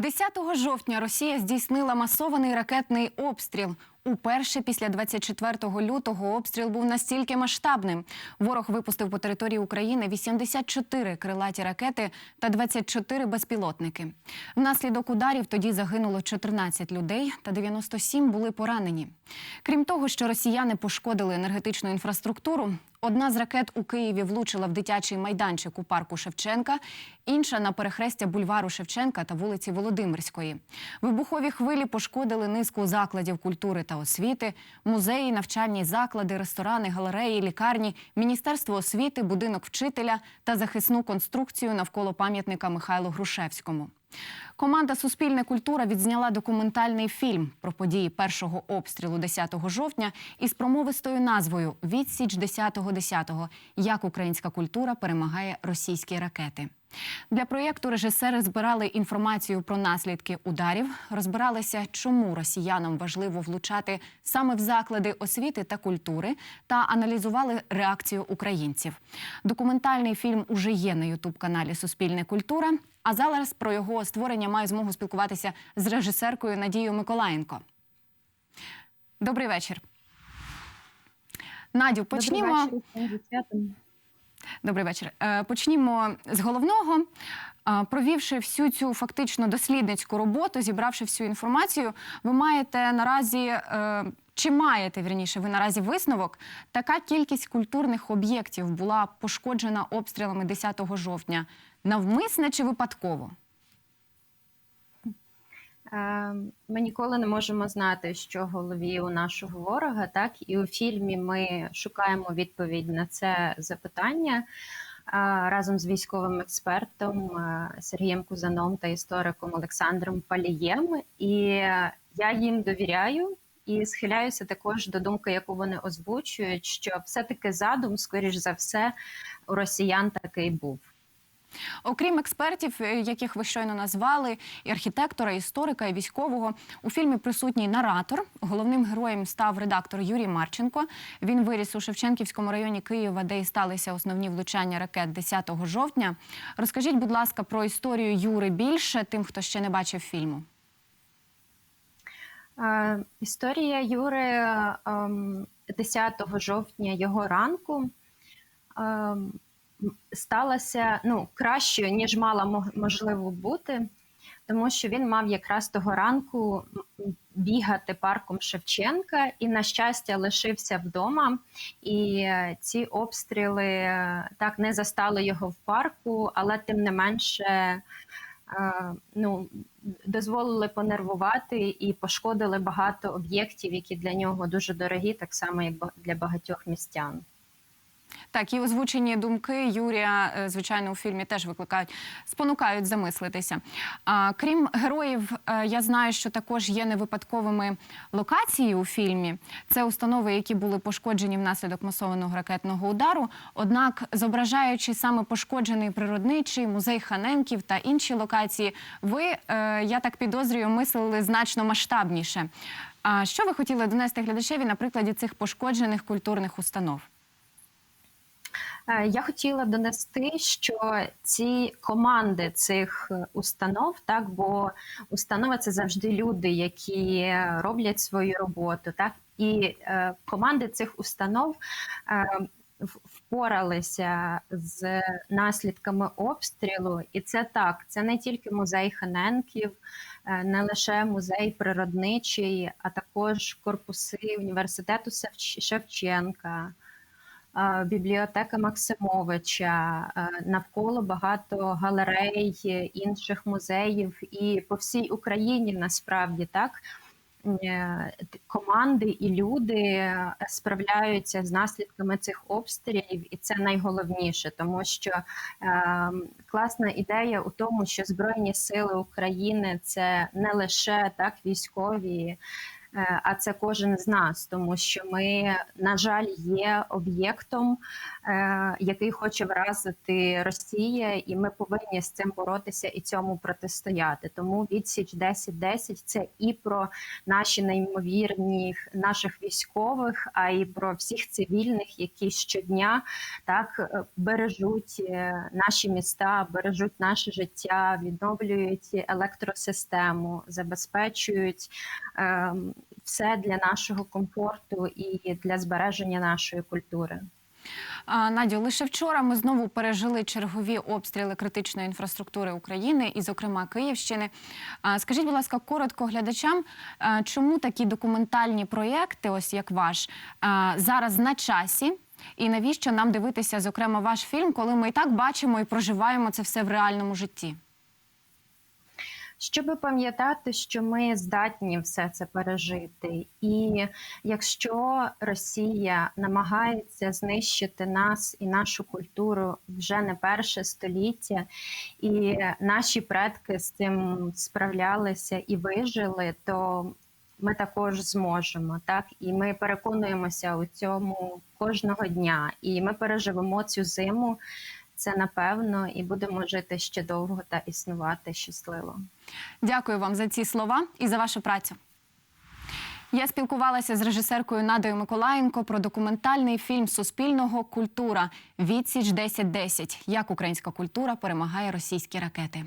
10 жовтня Росія здійснила масований ракетний обстріл. Уперше після 24 лютого обстріл був настільки масштабним. Ворог випустив по території України 84 крилаті ракети та 24 безпілотники. Внаслідок ударів тоді загинуло 14 людей та 97 були поранені. Крім того, що росіяни пошкодили енергетичну інфраструктуру, одна з ракет у Києві влучила в дитячий майданчик у парку Шевченка, інша на перехрестя бульвару Шевченка та вулиці Володимирської. Вибухові хвилі пошкодили низку закладів культури та освіти, музеї, навчальні заклади, ресторани, галереї, лікарні, міністерство освіти, будинок вчителя та захисну конструкцію навколо пам'ятника Михайлу Грушевському. Команда Суспільне культура відзняла документальний фільм про події першого обстрілу 10 жовтня із промовистою назвою Відсіч 10.10. Як українська культура перемагає російські ракети. Для проєкту режисери збирали інформацію про наслідки ударів, розбиралися, чому росіянам важливо влучати саме в заклади освіти та культури, та аналізували реакцію українців. Документальний фільм уже є на ютуб-каналі Суспільне культура. А зараз про його створення маю змогу спілкуватися з режисеркою Надією Миколаєнко. Добрий вечір. Надю, почнімо. Добрий вечір. Добрий вечір. Е, Почнімо з головного. Е, Провівши всю цю фактично дослідницьку роботу, зібравши всю інформацію, ви маєте наразі. е, Чи маєте вірніше ви наразі висновок? Така кількість культурних об'єктів була пошкоджена обстрілами 10 жовтня. Навмисне чи випадково? Е, Ми ніколи не можемо знати, що в голові у нашого ворога. Так і у фільмі ми шукаємо відповідь на це запитання е, разом з військовим експертом е, Сергієм Кузаном та істориком Олександром Палієм. І я їм довіряю. І схиляюся також до думки, яку вони озвучують, що все-таки задум, скоріш за все, у росіян такий був. Окрім експертів, е, яких ви щойно назвали, і архітектора, історика, і військового, у фільмі присутній наратор. Головним героєм став редактор Юрій Марченко. Він виріс у Шевченківському районі Києва, де і сталися основні влучання ракет 10 жовтня. Розкажіть, будь ласка, про історію Юри більше тим, хто ще не бачив фільму. Е, Історія Юри ем, 10 жовтня його ранку ем, сталася ну, кращою, ніж мала можливо бути, тому що він мав якраз того ранку бігати парком Шевченка і, на щастя, лишився вдома. І е, ці обстріли е, так не застали його в парку, але тим не менше. е, Ну, дозволили понервувати і пошкодили багато об'єктів, які для нього дуже дорогі, так само як для багатьох містян. Так, і озвучені думки Юрія, е, звичайно, у фільмі теж викликають, спонукають замислитися. А, крім героїв, е, я знаю, що також є невипадковими локації у фільмі. Це установи, які були пошкоджені внаслідок масованого ракетного удару. Однак, зображаючи саме пошкоджений природничий музей Ханенків та інші локації, ви, е, я так підозрюю, мислили значно масштабніше. А що ви хотіли донести глядачеві на прикладі цих пошкоджених культурних установ? Е, Я хотіла донести, що ці команди цих установ, так бо установа це завжди люди, які роблять свою роботу, так і е, команди цих установ е, впоралися з наслідками обстрілу, і це так, це не тільки музей Ханенків, е, не лише музей природничий, а також корпуси університету Шевченка. Е, Бібліотека Максимовича е, навколо багато галерей, е, інших музеїв, і по всій Україні насправді так команди і люди справляються з наслідками цих обстрілів, і це найголовніше, тому що е, класна ідея у тому, що Збройні Сили України це не лише так військові. Е, А це кожен з нас, тому що ми, на жаль, є об'єктом, е, який хоче вразити Росія, і ми повинні з цим боротися і цьому протистояти. Тому відсіч 10-10 – це і про наші неймовірні наших військових, а й про всіх цивільних, які щодня так е, бережуть наші міста, бережуть наше життя, відновлюють електросистему, забезпечують е, все для нашого комфорту і для збереження нашої культури. Надю, лише вчора ми знову пережили чергові обстріли критичної інфраструктури України, і, зокрема, Київщини. Скажіть, будь ласка, коротко глядачам, чому такі документальні проєкти, ось як ваш, зараз на часі? І навіщо нам дивитися, зокрема, ваш фільм, коли ми і так бачимо і проживаємо це все в реальному житті? Щоб пам'ятати, що ми здатні все це пережити, і якщо Росія намагається знищити нас і нашу культуру вже не перше століття, і наші предки з цим справлялися і вижили, то ми також зможемо, так і ми переконуємося у цьому кожного дня, і ми переживемо цю зиму. Це напевно, і будемо жити ще довго та існувати щасливо. Дякую вам за ці слова і за вашу працю. Я спілкувалася з режисеркою Надою Миколаєнко про документальний фільм Суспільного культура Відсіч 1010. Як українська культура перемагає російські ракети.